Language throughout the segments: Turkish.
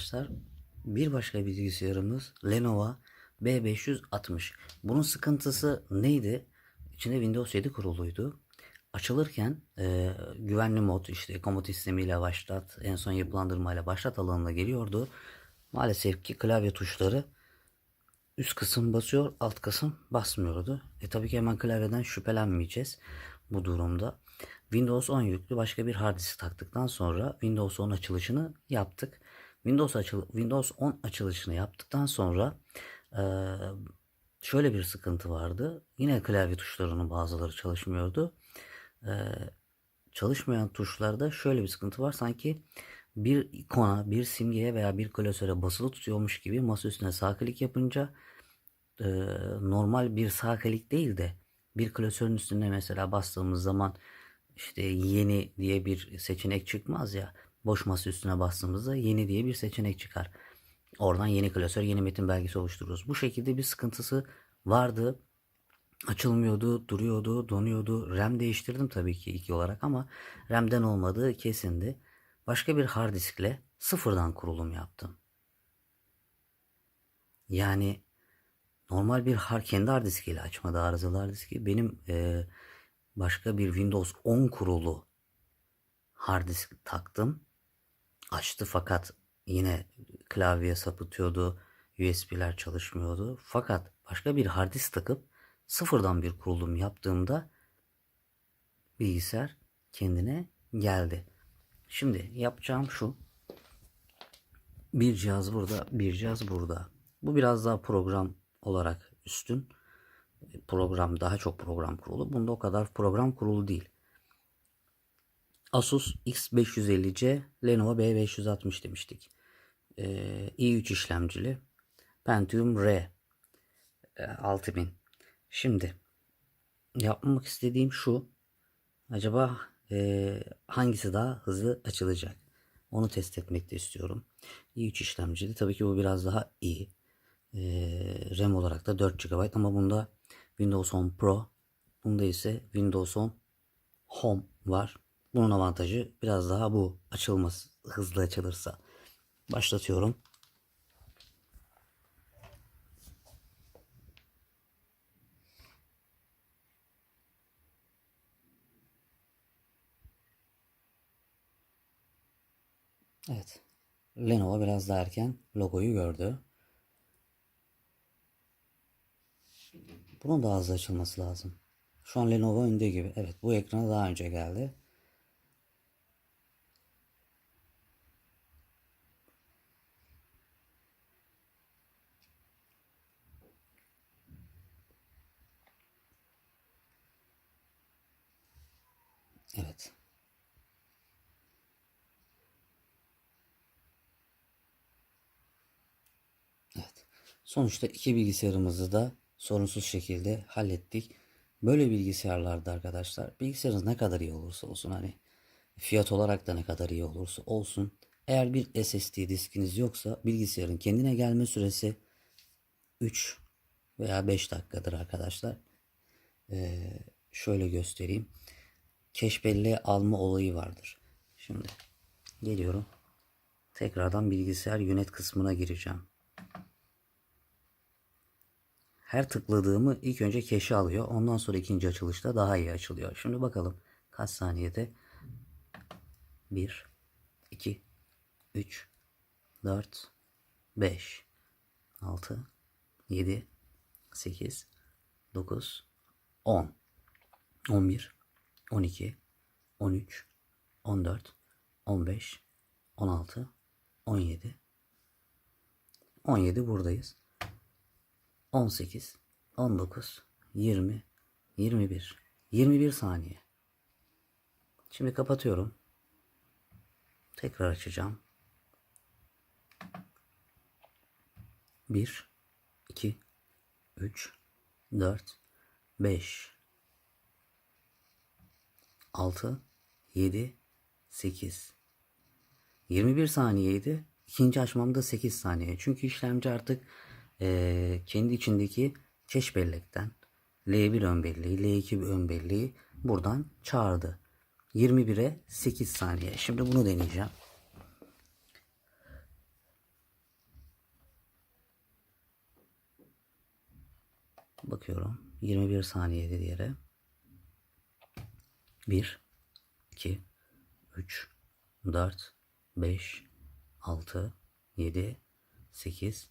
arkadaşlar bir başka bilgisayarımız Lenovo B560. Bunun sıkıntısı neydi? İçinde Windows 7 kuruluydu. Açılırken e, güvenli mod işte komut sistemiyle başlat en son yapılandırmayla başlat alanına geliyordu. Maalesef ki klavye tuşları üst kısım basıyor alt kısım basmıyordu. E tabii ki hemen klavyeden şüphelenmeyeceğiz bu durumda. Windows 10 yüklü başka bir hard disk taktıktan sonra Windows 10 açılışını yaptık. Windows açıl Windows 10 açılışını yaptıktan sonra e, şöyle bir sıkıntı vardı. Yine klavye tuşlarının bazıları çalışmıyordu. E, çalışmayan tuşlarda şöyle bir sıkıntı var. Sanki bir ikona, bir simgeye veya bir klasöre basılı tutuyormuş gibi masa üstüne sağ klik yapınca e, normal bir sağ klik değil de bir klasörün üstüne mesela bastığımız zaman işte yeni diye bir seçenek çıkmaz ya. Boş masa üstüne bastığımızda yeni diye bir seçenek çıkar. Oradan yeni klasör, yeni metin belgesi oluştururuz. Bu şekilde bir sıkıntısı vardı. Açılmıyordu, duruyordu, donuyordu. RAM değiştirdim tabii ki iki olarak ama RAM'den olmadığı kesindi. Başka bir hard diskle sıfırdan kurulum yaptım. Yani normal bir hard, kendi hard diskiyle açmadı arızalı hard diski. Benim e, başka bir Windows 10 kurulu hard disk taktım. Açtı fakat yine klavye sapıtıyordu. USB'ler çalışmıyordu. Fakat başka bir hard disk takıp sıfırdan bir kurulum yaptığımda bilgisayar kendine geldi. Şimdi yapacağım şu. Bir cihaz burada, bir cihaz burada. Bu biraz daha program olarak üstün. Program daha çok program kurulu. Bunda o kadar program kurulu değil. Asus X550C, Lenovo B560 demiştik. Ee, i3 işlemcili. Pentium R e, 6000. Şimdi yapmak istediğim şu. Acaba e, hangisi daha hızlı açılacak? Onu test etmek de istiyorum. i3 işlemcili. Tabii ki bu biraz daha iyi. E, RAM olarak da 4 GB ama bunda Windows 10 Pro. Bunda ise Windows 10 Home var. Bunun avantajı biraz daha bu açılması hızlı açılırsa. Başlatıyorum. Evet. Lenovo biraz daha erken logoyu gördü. Bunun daha hızlı açılması lazım. Şu an Lenovo önde gibi. Evet bu ekrana daha önce geldi. Evet. Evet. Sonuçta iki bilgisayarımızı da sorunsuz şekilde hallettik. Böyle bilgisayarlarda arkadaşlar bilgisayarınız ne kadar iyi olursa olsun hani fiyat olarak da ne kadar iyi olursa olsun eğer bir SSD diskiniz yoksa bilgisayarın kendine gelme süresi 3 veya 5 dakikadır arkadaşlar. Ee, şöyle göstereyim. Keşbelleği alma olayı vardır. Şimdi geliyorum. Tekrardan bilgisayar yönet kısmına gireceğim. Her tıkladığımı ilk önce keşe alıyor. Ondan sonra ikinci açılışta daha iyi açılıyor. Şimdi bakalım kaç saniyede 1 2 3 4 5 6 7 8 9 10 11 12 13 14 15 16 17 17 buradayız. 18, 19, 20, 21. 21 saniye. Şimdi kapatıyorum. Tekrar açacağım. 1, 2, 3, 4, 5, 6, 7, 8. 21 saniyeydi. İkinci açmamda 8 saniye. Çünkü işlemci artık e, kendi içindeki keş bellekten L1 ön belleği, L2 ön belleği buradan çağırdı. 21'e 8 saniye. Şimdi bunu deneyeceğim. Bakıyorum. 21 saniyede diğeri. 1, 2, 3, 4, 5, 6, 7, 8,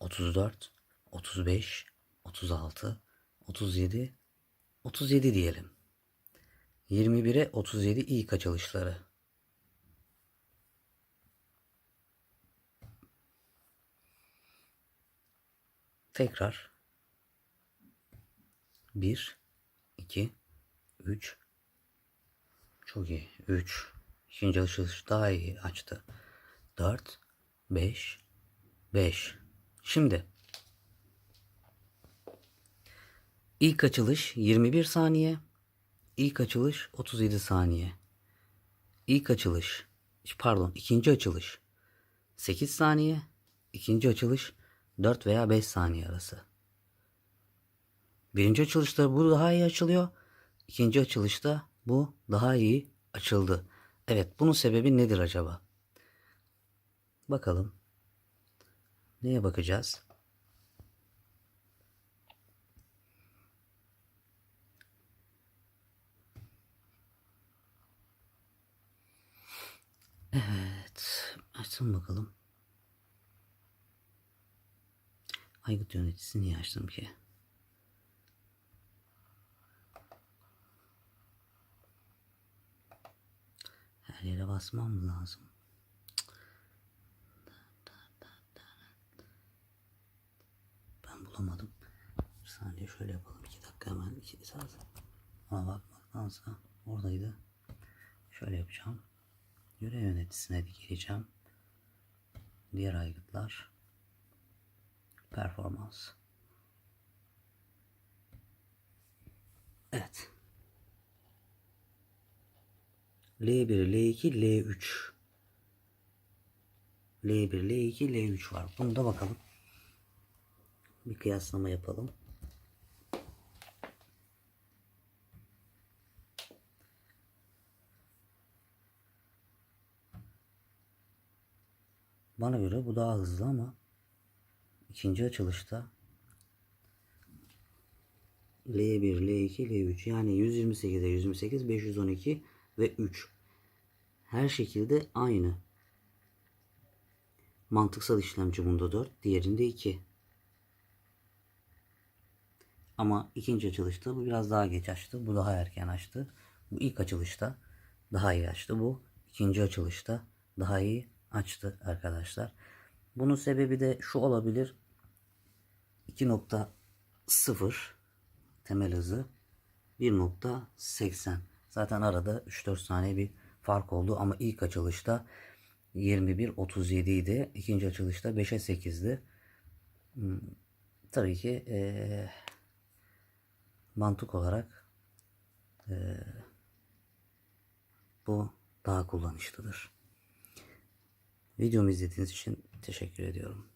34 35 36 37 37 diyelim. 21'e 37 ilk açılışları. Tekrar 1 2 3 çok iyi. 3 İkinci açılış daha iyi açtı. 4 5 5 Şimdi ilk açılış 21 saniye. İlk açılış 37 saniye. İlk açılış pardon ikinci açılış 8 saniye. ikinci açılış 4 veya 5 saniye arası. Birinci açılışta bu daha iyi açılıyor. İkinci açılışta bu daha iyi açıldı. Evet bunun sebebi nedir acaba? Bakalım. Neye bakacağız? Evet. Açsın bakalım. Aygıt yöneticisi niye açtım ki? Her yere basmam lazım. Bulamadım. Bir saniye şöyle yapalım. iki dakika hemen iki saat. Ama bakmaktansa oradaydı. Şöyle yapacağım. Görev yöneticisine bir gireceğim. Diğer aygıtlar. Performans. Evet. L1, L2, L3. L1, L2, L3 var. Bunu da bakalım. Bir kıyaslama yapalım. Bana göre bu daha hızlı ama ikinci açılışta L1, L2, L3 yani 128'e 128, 512 ve 3. Her şekilde aynı. Mantıksal işlemci bunda 4, diğerinde 2. Ama ikinci açılışta bu biraz daha geç açtı. Bu daha erken açtı. Bu ilk açılışta daha iyi açtı. Bu ikinci açılışta daha iyi açtı arkadaşlar. Bunun sebebi de şu olabilir. 2.0 temel hızı 1.80. Zaten arada 3-4 saniye bir fark oldu ama ilk açılışta 21.37 idi. İkinci açılışta 5'e 8'di. Hmm, tabii ki ee, mantık olarak ee, bu daha kullanışlıdır. Videomu izlediğiniz için teşekkür ediyorum.